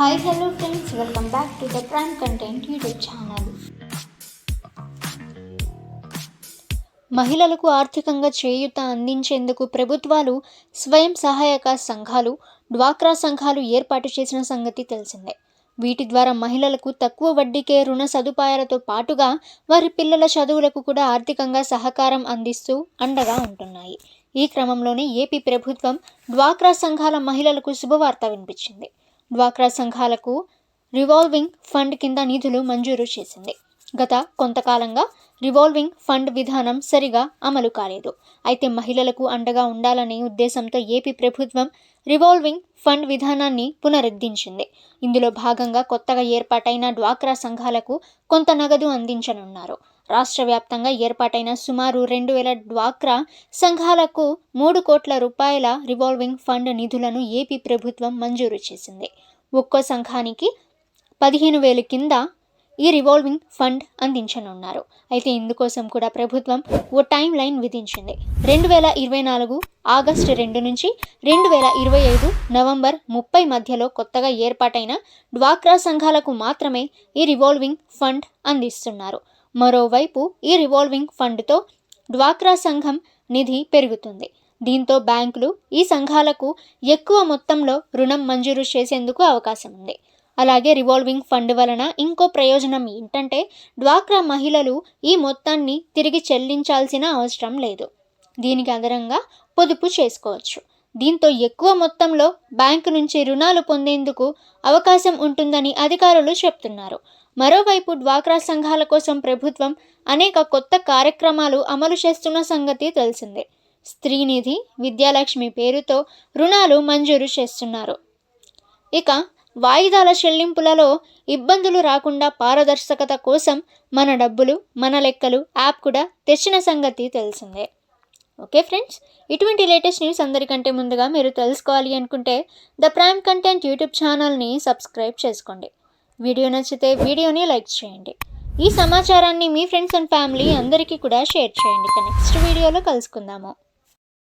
Hi hello friends welcome back to the Prime Content YouTube channel మహిళలకు ఆర్థికంగా చేయూత అందించేందుకు ప్రభుత్వాలు స్వయం సహాయక సంఘాలు డ్వాక్రా సంఘాలు ఏర్పాటు చేసిన సంగతి తెలిసిందే. వీటి ద్వారా మహిళలకు తక్కువ వడ్డీకే రుణ సదుపాయాలతో పాటుగా వారి పిల్లల చదువులకు కూడా ఆర్థికంగా సహకారం అందిస్తూ అండగా ఉంటున్నాయి. ఈ క్రమంలోనే ఏపీ ప్రభుత్వం డ్వాక్రా సంఘాల మహిళలకు శుభవార్త వినిపించింది. డ్వాక్రా సంఘాలకు రివాల్వింగ్ ఫండ్ కింద నిధులు మంజూరు చేసింది. గత కొంతకాలంగా రివాల్వింగ్ ఫండ్ విధానం సరిగా అమలు కాలేదు. అయితే మహిళలకు అండగా ఉండాలనే ఉద్దేశంతో ఏపీ ప్రభుత్వం రివాల్వింగ్ ఫండ్ విధానాన్ని పునరుద్ధరించింది. ఇందులో భాగంగా కొత్తగా ఏర్పాటైన డ్వాక్రా సంఘాలకు కొంత నగదు అందించనున్నారు. రాష్ట్ర వ్యాప్తంగా ఏర్పాటైన సుమారు రెండు వేల డ్వాక్రా సంఘాలకు మూడు కోట్ల రూపాయల రివాల్వింగ్ ఫండ్ నిధులను ఏపీ ప్రభుత్వం మంజూరు చేసింది. ఒక్కో సంఘానికి పదిహేను వేలు కింద ఈ రివాల్వింగ్ ఫండ్ అందించనున్నారు. అయితే ఇందుకోసం కూడా ప్రభుత్వం ఓ టైం లైన్ విధించింది. రెండు వేల ఇరవై నాలుగు ఆగస్టు రెండు నుంచి రెండు వేల ఇరవై ఐదు నవంబర్ ముప్పై మధ్యలో కొత్తగా ఏర్పాటైన డ్వాక్రా సంఘాలకు మాత్రమే ఈ రివాల్వింగ్ ఫండ్ అందిస్తున్నారు. మరోవైపు ఈ రివాల్వింగ్ ఫండ్తో డ్వాక్రా సంఘం నిధి పెరుగుతుంది. దీంతో బ్యాంకులు ఈ సంఘాలకు ఎక్కువ మొత్తంలో రుణం మంజూరు చేసేందుకు అవకాశం ఉంది. అలాగే రివాల్వింగ్ ఫండ్ వలన ఇంకో ప్రయోజనం ఏంటంటే డ్వాక్రా మహిళలు ఈ మొత్తాన్ని తిరిగి చెల్లించాల్సిన అవసరం లేదు. దీనికి అదనంగా పొదుపు చేసుకోవచ్చు. దీంతో ఎక్కువ మొత్తంలో బ్యాంకు నుంచి రుణాలు పొందేందుకు అవకాశం ఉంటుందని అధికారులు చెప్తున్నారు. మరోవైపు డ్వాక్రా సంఘాల కోసం ప్రభుత్వం అనేక కొత్త కార్యక్రమాలు అమలు చేస్తున్న సంగతి తెలిసిందే. స్త్రీనిధి విద్యాలక్ష్మి పేరుతో రుణాలు మంజూరు చేస్తున్నారు. ఇక వాయిదాల చెల్లింపులలో ఇబ్బందులు రాకుండా పారదర్శకత కోసం మన డబ్బులు మన లెక్కలు యాప్ కూడా తెచ్చిన సంగతి తెలిసిందే. Okay friends? ఇటువంటి లేటెస్ట్ న్యూస్ అందరికంటే ముందుగా మీరు తెలుసుకోవాలి అనుకుంటే ద ప్రైమ్ కంటెంట్ యూట్యూబ్ ఛానల్ని సబ్స్క్రైబ్ చేసుకోండి. వీడియో నచ్చితే వీడియోని లైక్ చేయండి. ఈ సమాచారాన్ని మీ ఫ్రెండ్స్ అండ్ ఫ్యామిలీ అందరికీ కూడా షేర్ చేయండి. ఇక నెక్స్ట్ వీడియోలో కలుసుకుందాము.